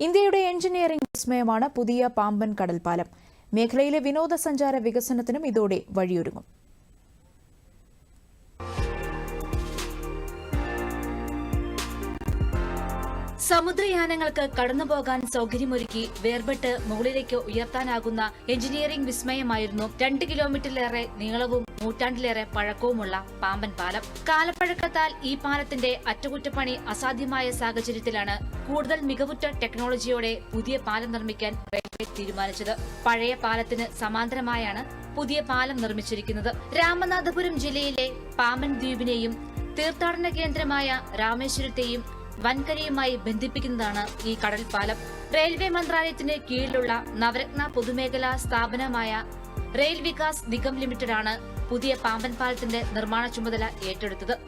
ഇന്ത്യയുടെ എഞ്ചിനീയറിംഗ് വിസ്മയമാണ് പുതിയ പാമ്പൻ കടൽപ്പാലം. മേഖലയിലെ വിനോദസഞ്ചാര വികസനത്തിനും ഇതോടെ വഴിയൊരുങ്ങും. സമുദ്രയാനങ്ങൾക്ക് കടന്നുപോകാൻ സൗകര്യമൊരുക്കി വേർപെട്ട് മുകളിലേക്ക് ഉയർത്താനാകുന്ന എഞ്ചിനീയറിംഗ് വിസ്മയമായിരുന്നു രണ്ട് കിലോമീറ്ററിലേറെ നീളവും നൂറ്റാണ്ടിലേറെ പഴക്കവുമുള്ള പാമ്പൻ പാലം. കാലപ്പഴക്കത്താൽ ഈ പാലത്തിന്റെ അറ്റകുറ്റപ്പണി അസാധ്യമായ സാഹചര്യത്തിലാണ് കൂടുതൽ മികവുറ്റ ടെക്നോളജിയോടെ പുതിയ പാലം നിർമ്മിക്കാൻ റെയിൽവേ തീരുമാനിച്ചത്. പഴയ പാലത്തിന് സമാന്തരമായാണ് പുതിയ പാലം നിർമ്മിച്ചിരിക്കുന്നത്. രാമനാഥപുരം ജില്ലയിലെ പാമ്പൻ ദ്വീപിനെയും തീർത്ഥാടന കേന്ദ്രമായ രാമേശ്വരത്തെയും വൻകരയുമായി ബന്ധിപ്പിക്കുന്നതാണ് ഈ കടൽപ്പാലം. റെയിൽവേ മന്ത്രാലയത്തിന് കീഴിലുള്ള നവരത്ന പൊതുമേഖലാ സ്ഥാപനമായ റെയിൽ വികാസ് നിഗം ലിമിറ്റഡാണ് പുതിയ പാമ്പൻ പാലത്തിന്റെ നിർമ്മാണ ചുമതല ഏറ്റെടുത്തത്.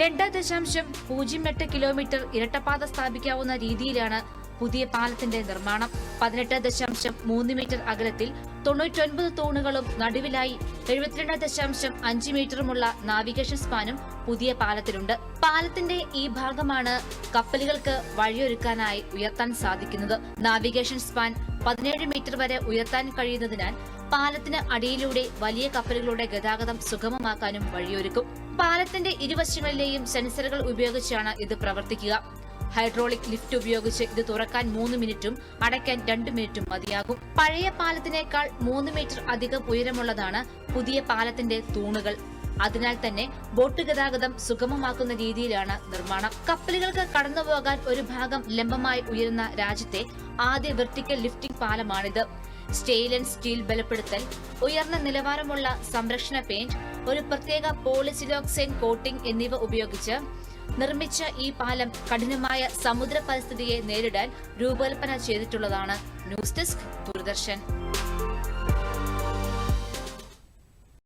രണ്ട് ദശാംശം പൂജ്യം എട്ട് കിലോമീറ്റർ ഇരട്ടപ്പാത സ്ഥാപിക്കാവുന്ന രീതിയിലാണ് പുതിയ പാലത്തിന്റെ നിർമ്മാണം. പതിനെട്ട് ദശാംശം മൂന്ന് മീറ്റർ അകലത്തിൽ തൊണ്ണൂറ്റൊൻപത് തൂണുകളും നടുവിലായി എഴുപത്തിരണ്ട് ദശാംശം അഞ്ച് മീറ്ററുമുള്ള നാവിഗേഷൻ സ്പാനും പുതിയ പാലത്തിലുണ്ട്. പാലത്തിന്റെ ഈ ഭാഗമാണ് കപ്പലുകൾക്ക് വഴിയൊരുക്കാനായി ഉയർത്താൻ സാധിക്കുന്നത്. നാവിഗേഷൻ സ്പാൻ പതിനേഴ് മീറ്റർ വരെ ഉയർത്താൻ കഴിയുന്നതിനാൽ പാലത്തിന് അടിയിലൂടെ വലിയ കപ്പലുകളുടെ ഗതാഗതം സുഗമമാക്കാനും വഴിയൊരുക്കും. പാലത്തിന്റെ ഇരുവശങ്ങളിലെയും സെൻസറുകൾ ഉപയോഗിച്ചാണ് ഇത് പ്രവർത്തിക്കുക. ഹൈഡ്രോളിക് ലിഫ്റ്റ് ഉപയോഗിച്ച് ഇത് തുറക്കാൻ മൂന്ന് മിനിറ്റും അടയ്ക്കാൻ രണ്ട് മിനിറ്റും മതിയാകും. പഴയ പാലത്തിനേക്കാൾ മൂന്ന് മീറ്റർ അധികം ഉയരമുള്ളതാണ് പുതിയ പാലത്തിന്റെ തൂണുകൾ. അതിനാൽ തന്നെ ബോട്ട് ഗതാഗതം സുഗമമാക്കുന്ന രീതിയിലാണ് നിർമ്മാണം. കപ്പലുകൾക്ക് കടന്നുപോകാൻ ഒരു ഭാഗം ലംബമായി ഉയരുന്ന രാജ്യത്തെ ആദ്യ വെർട്ടിക്കൽ ലിഫ്റ്റിംഗ് പാലമാണിത്. സ്റ്റെയിൽ ആൻഡ് സ്റ്റീൽ ബലപ്പെടുത്തൽ ഉയർന്ന നിലവാരമുള്ള സംരക്ഷണ പെയിന്റ് ഒരു പ്രത്യേക പോളിസിലോക്സൈൻ കോട്ടിംഗ് എന്നിവ ഉപയോഗിച്ച് നിർമ്മിച്ച ഈ പാലം കഠിനമായ സമുദ്ര പരിസ്ഥിതിയെ നേരിടാൻ രൂപകൽപ്പന ചെയ്തിട്ടുള്ളതാണ് ന്യൂസ് ഡെസ്ക് ദൂരദർശൻ.